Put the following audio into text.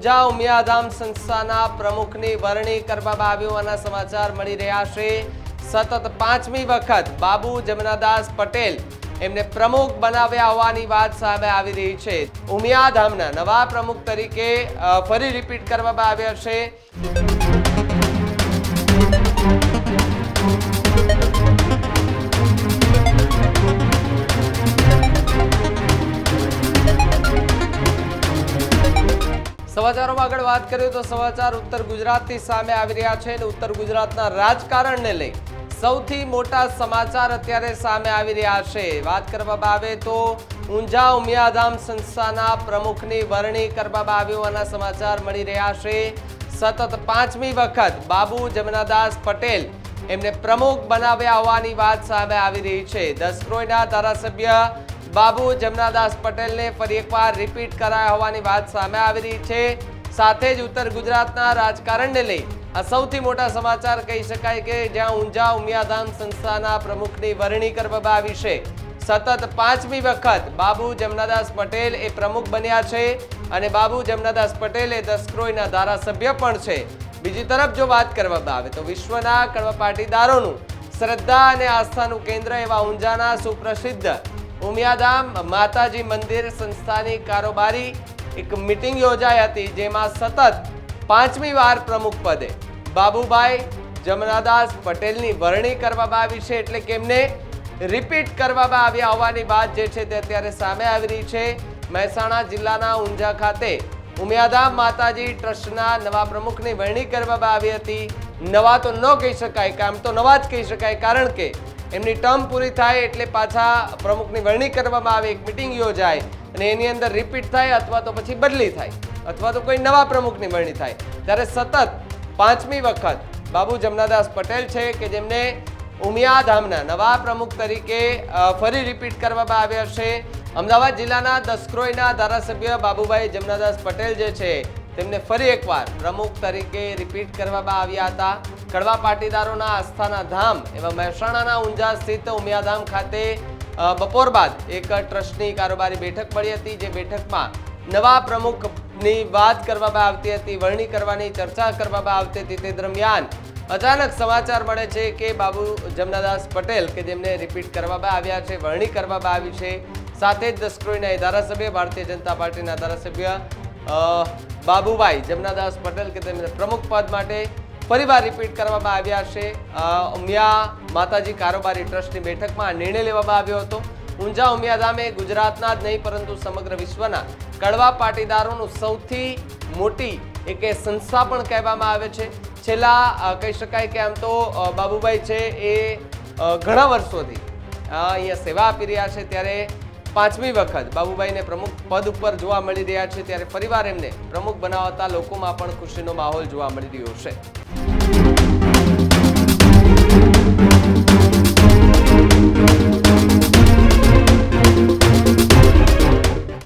ઊંઝા ઉમિયાધામ સંસ્થાના પ્રમુખની વરણી કરવામાં આવ્યું. સમાચાર મળી રહ્યા છે. સતત પાંચમી વખત બાબુ જમનાદાસ પટેલ એમને પ્રમુખ બનાવ્યા હોવાની વાત સામે આવી રહી છે. ઉમિયાધામના નવા પ્રમુખ તરીકે ફરી રિપીટ કરવામાં આવ્યા છે. સમાચારોમાં આગળ વાત કરીએ તો સમાચાર ઉત્તર ગુજરાતની સામે આવી રહ્યા છે અને ઉત્તર ગુજરાતના રાજકારણને લઈ સૌથી મોટા સમાચાર અત્યારે સામે આવી રહ્યા છે. વાત કરવામાં આવે તો ઊંઝા ઉમિયાધામ સંસ્થાના પ્રમુખની વરણી કરવામાં આવી હોવાના સમાચાર મળી રહ્યા છે. સતત પાંચમી વખત બાબુ જમનાદાસ પટેલ એમને પ્રમુખ બનાવ્યા હોવાની વાત સામે આવી રહી છે. દસક્રોયના ધારાસભ્ય બાબુ જમનાદાસ પટેલને ફરી એકવાર રિપીટ કરાયા હોવાની વાત સામે આવી રહી છે. સાથે જ ઉત્તર ગુજરાતના રાજકારણને લઈ આ સૌથી મોટા સમાચાર કહી શકાય કે જ્યાં ઊંઝા ઉમિયાધામ સંસ્થાના પ્રમુખની વરણી કરવામાં આવી છે. સતત પાંચમી વખત બાબુ જમનાદાસ પટેલ એ પ્રમુખ બન્યા છે અને બાબુ જમનાદાસ પટેલ એ દસક્રોઈના ધારાસભ્ય પણ છે. બીજી તરફ જો વાત કરવામાં આવે તો વિશ્વના કડવા પાટીદારોનું શ્રદ્ધા અને આસ્થાનું કેન્દ્ર એવા ઊંઝાના સુપ્રસિદ્ધ ઉમિયાધામ માતાજી મંદિર સંસ્થાની કારોબારી એક મિટિંગ યોજાઈ હતી, જેમાં સતત પાંચમી વાર પ્રમુખ પદે બાબુભાઈ જમનાદાસ પટેલની વરણી કરવામાં આવી છે, એટલે કે એમને રિપીટ કરવામાં આવ્યા હોવાની વાત જે છે તે અત્યારે સામે આવી રહી છે. મહેસાણા જિલ્લાના ઊંઝા ખાતે ઉમિયાધામ માતાજી ટ્રસ્ટના નવા પ્રમુખની વરણી કરવામાં આવી હતી. નવા તો ન કહી શકાય, કામ તો નવા જ કહી શકાય, કારણ કે એમની ટર્મ પૂરી થાય એટલે પાછા પ્રમુખની વરણી કરવામાં આવે, એક મિટિંગ યોજાય અને એની અંદર રિપીટ થાય અથવા તો પછી બદલી થાય અથવા તો કોઈ નવા પ્રમુખની વરણી થાય. ત્યારે સતત પાંચમી વખત બાબુ જમનાદાસ પટેલ છે કે જેમને ઉમિયાધામના નવા પ્રમુખ તરીકે ફરી રિપીટ કરવામાં આવ્યા છે. અમદાવાદ જિલ્લાના દસક્રોઈના ધારાસભ્ય બાબુભાઈ જમનાદાસ પટેલ જે છે તેમને ફરી એકવાર પ્રમુખ તરીકે રિપીટ કરવામાં આવ્યા હતા. કડવા પાટીદારોના આસ્થાના ધામ એવા મહેસાણાના ઊંઝા સ્થિત ઉમિયાધામ ખાતે બપોર બાદ એક ટ્રસ્ટની કારોબારી બેઠક મળી હતી જે બેઠકમાં નવા પ્રમુખની વાત કરવામાં આવતી હતી, વરણી કરવાની ચર્ચા કરવામાં આવતી હતી. તે દરમિયાન અચાનક સમાચાર મળે છે કે બાબુ જમનાદાસ પટેલ કે જેમને રિપીટ કરવામાં આવ્યા છે, વરણી કરવામાં આવી છે. સાથે જ દસક્રોઈના ધારાસભ્ય, ભારતીય જનતા પાર્ટીના ધારાસભ્ય બાબુભાઈ જમનાદાસ પટેલ કે તેમને પ્રમુખ પદ માટે ફરીવાર રિપીટ કરવામાં આવ્યા છે. ઉમિયા માતાજી કારોબારી ટ્રસ્ટની બેઠકમાં નિર્ણય લેવામાં આવ્યો હતો. ઊંઝા ઉમિયાધામે ગુજરાતના જ નહીં, પરંતુ સમગ્ર વિશ્વના કડવા પાટીદારોનું સૌથી મોટી એક સંસ્થા પણ કહેવામાં આવે છે. છેલ્લા કહી શકાય કે આમ તો બાબુભાઈ છે એ ઘણા વર્ષોથી અહીંયા સેવા આપી રહ્યા છે. ત્યારે પાંચમી વખત બાબુભાઈને પ્રમુખ પદ ઉપર જોવા મળી રહ્યા છે ત્યારે ફરીવાર એમને પ્રમુખ બનાવતા લોકોમાં પણ ખુશીનો માહોલ જોવા મળી રહ્યો છે.